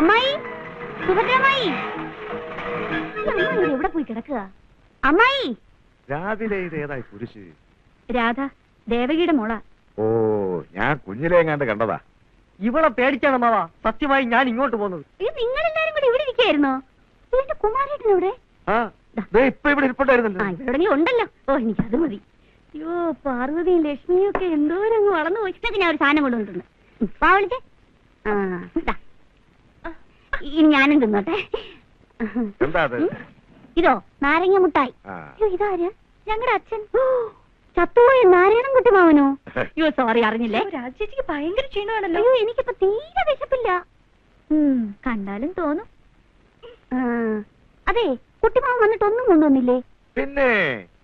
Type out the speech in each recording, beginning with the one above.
അമ്മായി സുഭദ്രമായി എവിടെ പോയി കിടക്കുക? അമ്മായി. രാവിലെ ഇത് ഏതായി കുരിശ്? രാധ ദേവകിയുടെ മോള. ഓ ഞാൻ കുഞ്ഞിലെ എങ്ങാണ്ട് കണ്ടതാ. ഇവളെ പേടിച്ചാണ് മാവ സത്യമായി ഞാൻ ഇങ്ങോട്ട് പോകുന്നത്. ഇത് നിങ്ങളെല്ലാരും കൂടി ഇവിടെ ഇരിക്കായിരുന്നോ എന്റെ കുമാരേട്ടൻ ഇവിടെ ആ ഉണ്ടല്ലോ. ഓ എനിക്ക് അത് മതി. അയ്യോ പാർവതിയും ലക്ഷ്മിയും ഒക്കെ എന്തോരം അങ്ങ് വളർന്നു പോയിട്ട് ഞാൻ ഒരു സാധനം കൊണ്ടുവന്നിട്ടുണ്ട്. വിളിച്ചേ. ആ. ഇനി ഞാനും തിന്നോട്ടെ. എന്താ അത്? ഇതോ നാരങ്ങ മുട്ടായി. ആ. അയ്യോ ഇതാരാ? ഞങ്ങളുടെ അച്ഛൻ. ഓ, ചത്തുപോയ നാരായണൻ കുട്ടി മാവനോ അയ്യോ സോറി അറിഞ്ഞില്ലേ? രാജേച്ചിക്ക് ഭയങ്കര ക്ഷീണമാണല്ലോ. അയ്യോ എനിക്കിപ്പോ തീരെ വിശപ്പില്ല. ഉം, കണ്ടാലും തോന്നും. ആ, അതെ കുട്ടിമാവൻ വന്നിട്ട് ഒന്നും കൊണ്ടുവന്നില്ലേ? പിന്നെ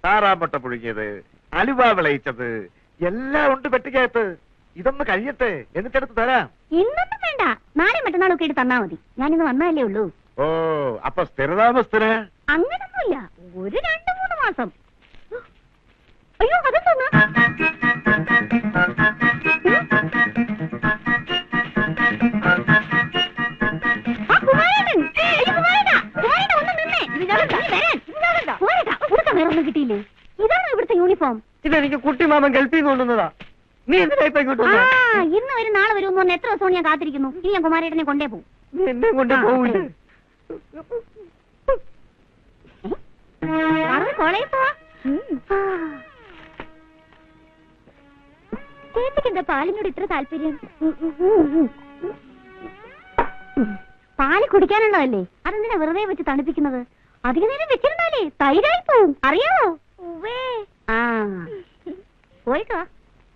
താറാമട്ട പുഴുങ്ങിയത് അലുവ വിളയിച്ചത് എല്ലാം ഉണ്ട് പെട്ടിക്കകത്ത്. ഇതൊന്ന് കഴിയട്ടെ എന്നിട്ടെടുത്ത് തരാം. ഇന്നൊന്നും വേണ്ട. നാളെ മറ്റന്നാളൊക്കെ ഇട്ട് തന്നാ മതി. ഞാനിന്ന് വന്നാലേ ഉള്ളൂ. ഓ അപ്പൊ സ്ഥിരതാമസത്തിന്? അങ്ങനൊന്നുമില്ല. ഒരു രണ്ടു മൂന്ന് മാസം. വേറൊന്നും കിട്ടിയില്ലേ? ഇതാണ് ഇവിടുത്തെ യൂണിഫോം ഇതെനിക്ക് കുട്ടി മാമൻ ഗൾഫിൽ നിന്ന് കൊണ്ടുവന്നതാ. നീ എന്തിനാ ഇപ്പൊ ഇങ്ങോട്ട് ആ വന്നേ? ഇന്ന് വരും നാളെ വരും എന്ന് പറഞ്ഞ എത്ര ദിവസം ഞാൻ കാത്തിരിക്കുന്നു? ഇനി ഞാൻ കുമാരേട്ടനെ കൊണ്ടേ പോകും നീ എന്നെ കൊണ്ട് ആ, പോവില്ലേ. കോളേജിൽ പോവാ? ചേച്ചിക്ക് എന്താ പാലിനോട് ഇത്ര താല്പര്യം? പാൽ കുടിക്കാനുള്ളതല്ലേ? അതെന്തിനാ വെറുതെ വെച്ച് തണുപ്പിക്കുന്നത്? അധിക നേരം വെച്ചിരുന്നാലേ തൈരായി പോവും. അറിയാമോ ആ. പോയിട്ടോ